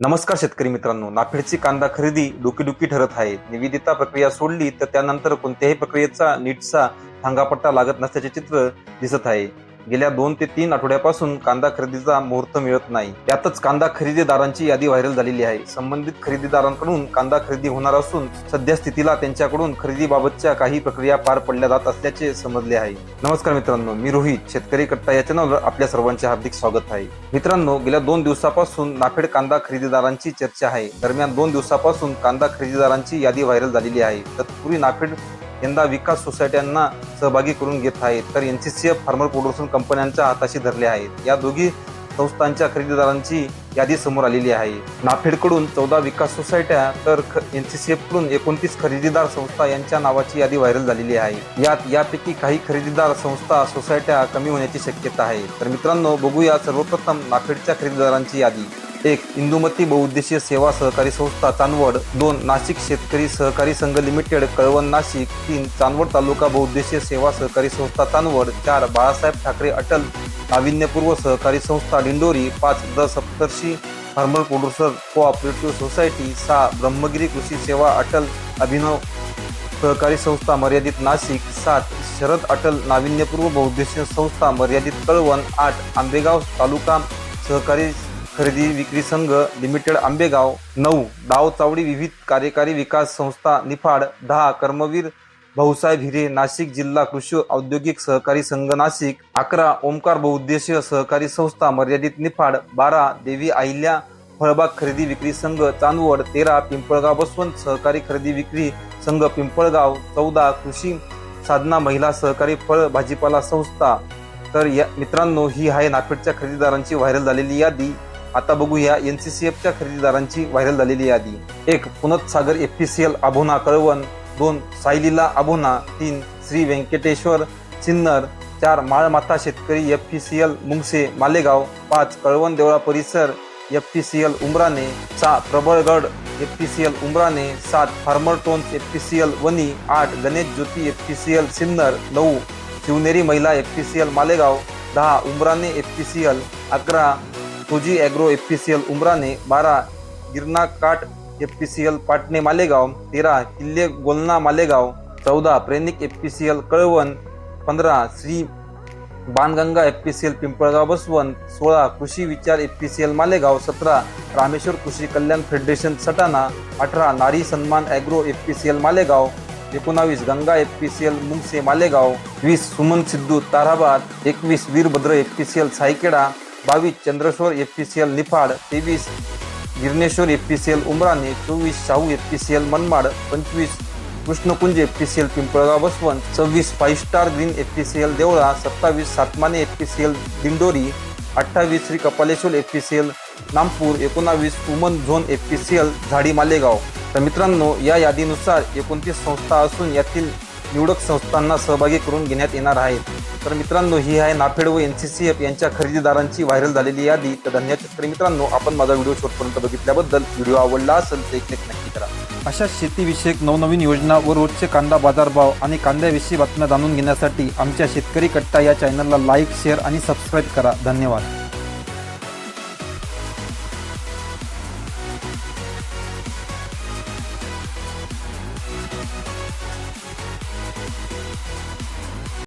नमस्कार शेतकरी मित्रांनो. नाफेडची कांदा खरेदी डोकीडुकी ठरत आहे. निविदिता प्रक्रिया सोडली तर त्यानंतर कोणत्याही प्रक्रियेचा नीटचा थांगापट्टा लागत नसल्याचे चित्र दिसत आहे. गेल्या दोन ते तीन आठवड्यापासून कांदा खरेदीचा मुहूर्त मिळत नाही. यातच कांदा खरेदीदारांची यादी व्हायरल झालेली आहे. संबंधित खरेदीदारांकडून कांदा खरेदी होणार असून सध्या स्थितीला त्यांच्याकडून खरेदीबाबतच्या काही प्रक्रिया पार पडल्या जात असल्याचे समजले आहे. नमस्कार मित्रांनो मी रोहित शेतकरी कट्टा या चॅनलवर आपल्या सर्वांचे हार्दिक स्वागत आहे. मित्रांनो गेल्या दोन दिवसापासून नाफेड कांदा खरेदीदारांची चर्चा आहे. दरम्यान दोन दिवसापासून कांदा खरेदीदारांची यादी व्हायरल झालेली आहे. तत्पूर्वी नाफेड यंदा विकास सोसायट्यांना सहभागी करून घेत आहेत. तर N C C F farmer production कंपन्यांच्या हाताशी धरले आहेत. या दोघी संस्थांच्या खरेदीदारांची यादी समोर आलेली आहे. नाफेडकडून चौदा विकास सोसायट्या तर एन सी सी एफकडून एकोणतीस खरेदीदार संस्था यांच्या नावाची यादी व्हायरल झालेली आहे. यात यापैकी काही खरेदीदार संस्था सोसायट्या कमी होण्याची शक्यता आहे. तर मित्रांनो बघूया सर्वप्रथम नाफेडच्या खरेदीदारांची यादी. एक इंदुमती बहुउद्देशीय सेवा सहकारी संस्था चांदवड दोन नाशिक शेतकरी सहकारी संघ लिमिटेड कळवण नाशिक तीन चांदवड तालुका बहुउद्देशीय सेवा सहकारी संस्था चांदवड चार बाळासाहेब ठाकरे अटल नाविन्यपूर्व सहकारी संस्था डिंडोरी पाच the Saptarshi farmer producer cooperative society सहा ब्रह्मगिरी कृषी सेवा अटल अभिनव सहकारी संस्था मर्यादित नाशिक सात शरद अटल नाविन्यपूर्व बहुउद्देशीय संस्था मर्यादित कळवण आठ आंबेगाव तालुका सहकारी खरेदी विक्री संघ लिमिटेड आंबेगाव नऊ डाव चावडी विविध कार्यकारी विकास संस्था निफाड दहा कर्मवीर भाऊसाहेब हिरे नाशिक जिल्हा कृषी औद्योगिक सहकारी संघ नाशिक अकरा ओमकार बहुउद्देशीय सहकारी संस्था मर्यादित निफाड बारा देवी अहिल्या फळबाग खरेदी विक्री संघ चांदवड तेरा पिंपळगाव बसवंत सहकारी खरेदी विक्री संघ पिंपळगाव चौदा कृषी साधना महिला सहकारी फळ भाजीपाला संस्था. तर या मित्रांनो ही आहे नाफेडच्या खरेदीदारांची व्हायरल झालेली यादी. आता बघूया एन सी सी एफच्या खरेदीदारांची व्हायरल झालेली यादी. एक Punit Sagar F P C L Abhona Kalwan. दोन सायलीला अभोना. तीन श्री व्यंकटेश्वर सिन्नर चार माळमाता शेतकरी F P C L Mungase Malegaon. पाच कळवण देवळा परिसर F P C L Umrane. सहा Prabalgad F P C L Umrane. सात farmer tones F P C L Vani आठ Ganesh Jyoti F P C L Sinnar. नऊ शिवनेरी महिला F P C L Malegaon. दहा Umrane F P C L. अकरा Fuji agro F P C L Umrane बारा गिरणा काट F P C L Patne Malegaon तेरा किल्ले गोलना मालेगाव चौदा प्रेनिक F P C L Kalwan पंधरा Shri Banganga F P C L Pimpalgaon Baswant सोळा कृषी विचार F P C L Malegaon सतरा रामेश्वर कृषी कल्याण फेडरेशन सटाणा अठरा नारी सन्मान agro F P C L Malegaon एकोणावीस Ganga F P C L Mungase Malegaon वीस सुमन सिद्धू ताराबाद एकवीस Veerbhadra F P C L Saykheda बावीस Chandreshwar F P C L Niphad तेवीस Girneshwar F P C L Umrane चोवीस Shahu F P C L Manmad पंचवीस Krishnakunj F P C L Pimpalgaon Baswant सव्वीस five star green F P C L Deola सत्तावीस Satmane F P C L Dindori अठ्ठावीस Shri Kapaleshwar F P C L Nampur एकोणावीस उमन zone F P C L झाडी मालेगाव. तर मित्रांनो या यादीनुसार एकोणतीस संस्था असून यातील निवडक संस्थांना सहभागी करून घेण्यात येणार आहेत तर मित्रांनो ही आहे नाफेड व एन सी सी एफ यांच्या खरेदीदारांची व्हायरल झालेली यादी. तर धन्यवाद. तर मित्रांनो आपण माझा व्हिडिओ शेवटपर्यंत बघितल्याबद्दल व्हिडिओ आवडला असेल तर एक नक्की करा. अशा शेतीविषयक नवनवीन योजना व रोजचे कांदा बाजारभाव आणि कांद्याविषयी बातम्या जाणून घेण्यासाठी आमच्या शेतकरी कट्टा या चॅनलला लाईक शेअर आणि सबस्क्राईब करा. धन्यवाद.